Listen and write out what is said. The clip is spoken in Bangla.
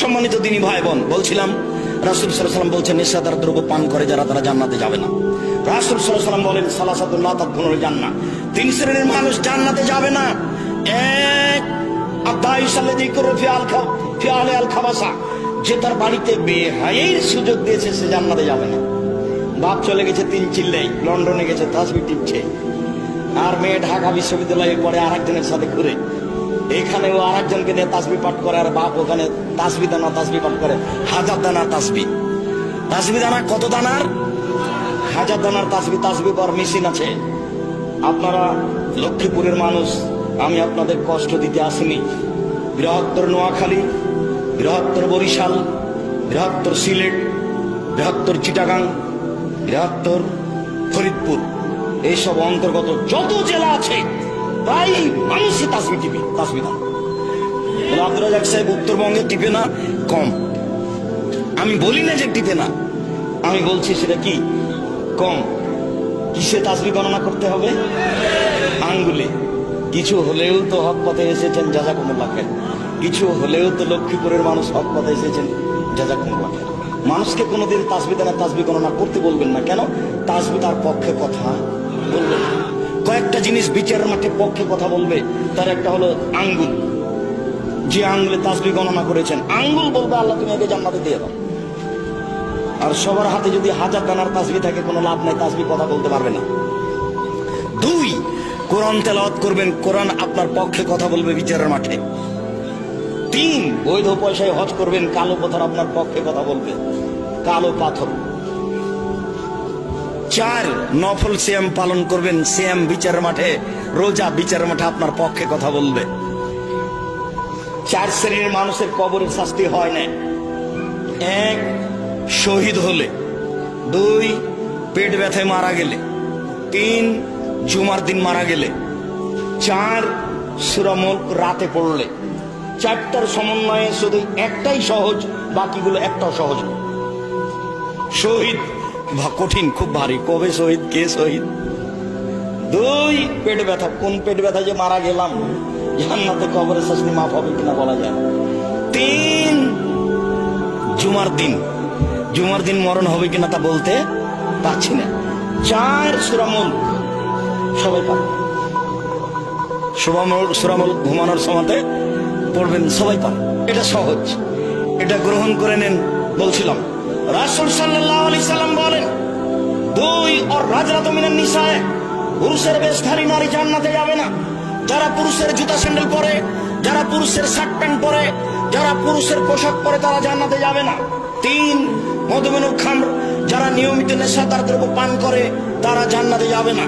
সম্মানিত দিনী ভাই বোন, বলছিলাম, রাসুল সাল্লাম বলছেন নেশাদার দ্রব্য পান করে যারা, তারা জান্নাতে যাবে না। রাসুল সাল্লাম বলেন সালাসাদুল্লাহ তাকুনুল জান্না তিন শ্রেণির মানুষ জান্নাতে যাবে না। এক যে তার বাড়িতে বেহাইয়ের সুযোগ দিয়েছে, সে জান্নাতে যাবে না। বাপ চলে গেছে তিন চিল্লেই, লন্ডনে গেছে, তাসবি টিপছে। আর মেয়ে ঢাকা বিশ্ববিদ্যালয়ে পড়ে, আরেকজনের সাথে ঘুরে। এখানে ও আরেকজনকে দিয়ে তাসবি পাঠ করে, আর বাপ ওখানে তাসবি দানা তাসবি পাঠ করে। হাজার দানার তাসবি। তাসবি দানা কত দানার? হাজার দানার তাসবি তাসবি পর মেশিন আছে। আপনারা লক্ষ্মীপুরের মানুষ, আমি আপনাদের কষ্ট দিতে আসিনি। বৃহত্তর নোয়াখালী, বৃহত্তর বরিশাল, বৃহত্তর সিলেট, বৃহত্তর চিটাগাং, বৃহত্তর ফরিদপুর। এইসব অন্তর্গত যত জেলা আছে প্রায় মানুষই তাসবি টিপে তাসবি দান সাহেব উত্তরবঙ্গে টিপে না? কম। আমি বলি না যে টিপে না। আমি বলছি সেটা কি? কম। কিসে তাসবি গণনা করতে হবে? আঙ্গুলে। কিছু হলেও তো হক পথে এসেছেন জাজাকুমুল্লাহ খান কিছু হলেও তো লক্ষ্মীপুরের মানুষ হক পথে এসেছেন জাজাকুমুল্লাহ খান মানুষকে কোনোদিন তাসবি দেনা তাসবি গণনা করতে বলবেন না। কেন? তাসবি তার পক্ষে কথা বলবেন। কয়েকটা জিনিস বিচারের মাঠে পক্ষে কথা বলবে, তার একটা হলো আঙ্গুল। যে আঙ্গুলে তাসবি গণনা করেছেন, আঙ্গুল বলবে, আল্লাহ, তুমি আগে জান্নাতে দিয়ে দাও। আর সবার হাতে যদি হাজার দানার তাসবি থাকে, কোনো লাভ নাই তাসবি কথা বলতে পারবে না। দুই, কোরআন তেলাওয়াত করবেন, কোরআন আপনার পক্ষে কথা বলবে বিচারের মাঠে। তিন, বৈধ পয়সায় হজ করবেন, কালো পাথর আপনার পক্ষে কথা বলবে, কালো পাথর। চার নফল সিয়াম পালন করবেন সিয়াম বিচার মাঠে, রোজা বিচার মাঠে আপনার পক্ষে কথা বলবে। চার শ্রেণির মানুষের কবরের শাস্তি হয় না। এক, শহীদ হলে। দুই, পেট ব্যথায় মারা গেলে। তিন, জুমার দিন মারা গেলে। চার সুরামল রাতে পড়লে। চারটার সমন্বয়ে শুধু একটাই সহজ, বাকিগুলো একটাও সহজ। শহীদ কঠিন, খুব ভারী। কবে শহীদ, কে শহীদ? দুই, পেট ব্যথা। কোন পেট ব্যথা যে মারা গেলাম? জান্নাতে কবরের শাস্তি মাফ হবে কিনা বলা যায় তিন, জুমার দিন। জুমার দিন মরণ হবে কিনা তা বলতে পারছি না। চার, সুরামল। সবাই পারে। সুরামল সুরামল ঘুমানোর সময়তে পড়বেন। সবাই পারে। এটা সহজ। এটা গ্রহণ করে নেন, বলছিলাম। রাসুল সাল্লাহ আলি সাল্লাম বলেন, দুই ওর রাজরাত মিনান নিশায় পুরুষের বেশধারী নারী জান্নাতে যাবে না। যারা পুরুষের জুতা স্যান্ডেল পরে, যারা পুরুষের শার্ট প্যান্ট পরে, যারা পুরুষের পোশাক পরে তারা জান্নাতে যাবে না। তিন মধুমেনু খাম যারা নিয়মিত নেশাদার দ্রব্য পান করে, তারা জান্নাতে যাবে না।